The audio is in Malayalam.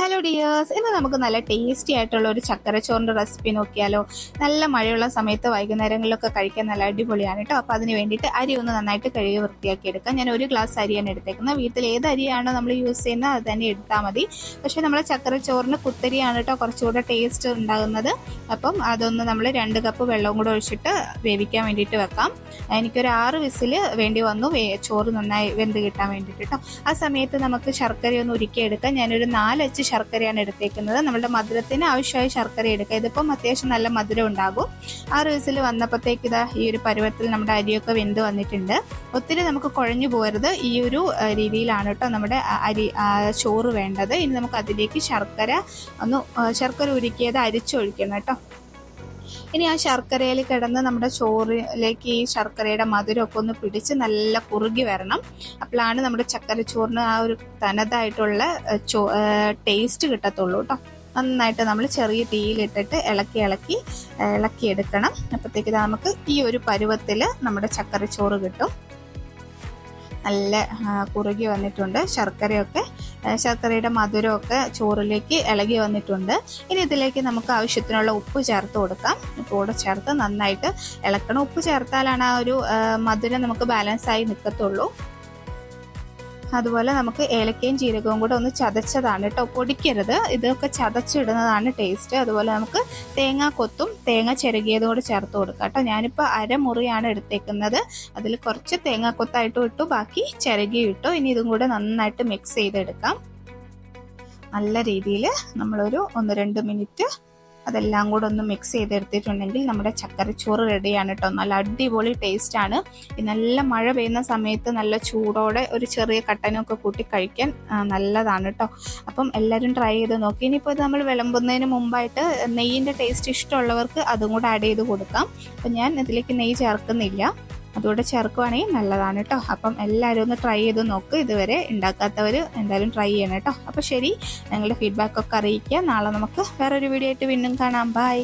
ഹലോ ഡിയേഴ്സ് ഇന്ന് നമുക്ക് നല്ല ടേസ്റ്റി ആയിട്ടുള്ള ഒരു ചക്കരച്ചോറിന്റെ റെസിപ്പി നോക്കിയാലോ. നല്ല മഴയുള്ള സമയത്ത് വൈകുന്നേരങ്ങളിലൊക്കെ കഴിക്കാൻ നല്ല അടിപൊളിയാണ് കേട്ടോ അപ്പോൾ അതിന് വേണ്ടിയിട്ട് അരി ഒന്ന് നന്നായിട്ട് കഴുകി വൃത്തിയാക്കി എടുക്കാം ഞാൻ ഒരു ഗ്ലാസ് അരിയാണ് എടുത്തേക്കുന്നത്. വീട്ടിൽ ഏത് അരിയാണോ നമ്മൾ യൂസ് ചെയ്യുന്നത് അത് തന്നെ എടുത്താൽ മതി. പക്ഷേ നമ്മളെ ചക്കരച്ചോറിന് കുത്തരിയാണ് കേട്ടോ കുറച്ചുകൂടെ ടേസ്റ്റ് ഉണ്ടാകുന്നത്. അപ്പം അതൊന്ന് നമ്മൾ രണ്ട് കപ്പ് വെള്ളവും കൂടെ ഒഴിച്ചിട്ട് വേവിക്കാൻ വേണ്ടിയിട്ട് വെക്കാം. എനിക്കൊരു ആറ് വിസിൽ വേണ്ടി വന്നു. ചോറ് നന്നായി വെന്ത് കിട്ടാൻ വേണ്ടിയിട്ട് കേട്ടോ ആ സമയത്ത് നമുക്ക് ശർക്കര ഒന്ന് ഉരുക്കിയെടുക്കാം. ഞാനൊരു നാലച്ച് ശർക്കരയാണ് എടുത്തേക്കുന്നത്. നമ്മുടെ മധുരത്തിന് ആവശ്യമായ ശർക്കര എടുക്കുക. ഇതിപ്പം അത്യാവശ്യം നല്ല മധുരം ഉണ്ടാകും. ആറ് വിസിൽ വന്നപ്പോഴത്തേക്ക് ഇതാ ഈ ഒരു പരുവത്തിൽ നമ്മുടെ അരിയൊക്കെ വെന്ത് വന്നിട്ടുണ്ട്. ഒത്തിരി നമുക്ക് കുഴഞ്ഞു പോകരുത്. ഈ ഒരു രീതിയിലാണ് കേട്ടോ നമ്മുടെ അരി ചോറ് വേണ്ടത്. ഇനി നമുക്ക് അതിലേക്ക് ശർക്കര ഒന്ന് ആ, ശർക്കര ഉരുക്കിയത് അരിച്ചൊഴിക്കണം കേട്ടോ. ഇനി ആ ശർക്കരയിൽ കിടന്ന് നമ്മുടെ ചോറിലേക്ക് ഈ ശർക്കരയുടെ മധുരമൊക്കെ ഒന്ന് പിടിച്ച് നല്ല കുറുകി വരണം. അപ്പോഴാണ് നമ്മുടെ ചക്കരച്ചോറിന് ആ ഒരു തനതായിട്ടുള്ള ചോ ടേസ്റ്റ് കിട്ടത്തുള്ളൂ കേട്ടോ. നന്നായിട്ട് നമ്മൾ ചെറിയ തീയിലിട്ടിട്ട് ഇളക്കി ഇളക്കി ഇളക്കി എടുക്കണം അപ്പോഴത്തേക്ക് നമുക്ക് ഈ ഒരു പരുവത്തിൽ നമ്മുടെ ചക്കരച്ചോറ് കിട്ടും. നല്ല കുറുകി വന്നിട്ടുണ്ട് ശർക്കരയൊക്കെ. ശർക്കരയുടെ മധുരമൊക്കെ ചോറിലേക്ക് ഇളകി വന്നിട്ടുണ്ട്. ഇനി ഇതിലേക്ക് നമുക്ക് ആവശ്യത്തിനുള്ള ഉപ്പ് ചേർത്ത് കൊടുക്കാം. കൂടെ ചേർത്ത് നന്നായിട്ട് ഇളക്കണം. ഉപ്പ് ചേർത്താലാണ് ആ ഒരു മധുരം നമുക്ക് ബാലൻസ് ആയി നിൽക്കത്തുള്ളൂ അതുപോലെ നമുക്ക് ഏലക്കയും ജീരകവും കൂടെ ഒന്ന് ചതച്ചതാണ് കേട്ടോ. പൊടിക്കരുത്. ഇതൊക്കെ ചതച്ചിടുന്നതാണ് ടേസ്റ്റ് അതുപോലെ നമുക്ക് തേങ്ങ കൊത്തും തേങ്ങ ചിരകിയതും കൂടെ ചേർത്ത് കൊടുക്കാം കേട്ടോ. ഞാനിപ്പോൾ അരമുറിയാണ് എടുത്തേക്കുന്നത്. അതിൽ കുറച്ച് തേങ്ങ കൊത്തായിട്ടും ഇട്ടു. ബാക്കി ചിരകി ഇട്ടു. ഇനി ഇതും കൂടെ നന്നായിട്ട് മിക്സ് ചെയ്തെടുക്കാം. നല്ല രീതിയിൽ നമ്മളൊരു ഒന്ന് രണ്ട് മിനിറ്റ് അതെല്ലാം കൂടെ ഒന്ന് മിക്സ് ചെയ്തെടുത്തിട്ടുണ്ടെങ്കിൽ നമ്മുടെ ചക്കരച്ചോറ് റെഡിയാണ് കേട്ടോ നല്ല അടിപൊളി ടേസ്റ്റ് ആണ്. നല്ല മഴ പെയ്യുന്ന സമയത്ത് നല്ല ചൂടോടെ ഒരു ചെറിയ കട്ടനൊക്കെ കൂട്ടി കഴിക്കാൻ നല്ലതാണ് കേട്ടോ അപ്പം എല്ലാവരും ട്രൈ ചെയ്ത് നോക്കി. ഇനിയിപ്പോൾ ഇത് നമ്മൾ വിളമ്പുന്നതിന് മുമ്പായിട്ട് നെയ്യിന്റെ ടേസ്റ്റ് ഇഷ്ടമുള്ളവർക്ക് അതും കൂടെ ആഡ് ചെയ്ത് കൊടുക്കാം. അപ്പം ഞാൻ ഇതിലേക്ക് നെയ്യ് ചേർക്കുന്നില്ല. അതുകൂടെ ചേർക്കുവാണെങ്കിൽ നല്ലതാണ് കേട്ടോ അപ്പം എല്ലാവരും ഒന്ന് ട്രൈ ചെയ്ത് നോക്ക്. ഇതുവരെ ഉണ്ടാക്കാത്തവർ എന്തായാലും ട്രൈ ചെയ്യണം കേട്ടോ അപ്പോൾ ശരി ഞങ്ങളുടെ ഫീഡ്ബാക്കൊക്കെ അറിയിക്കുക. നാളെ നമുക്ക് വേറൊരു വീഡിയോ ആയിട്ട് വീണ്ടും കാണാം. ബൈ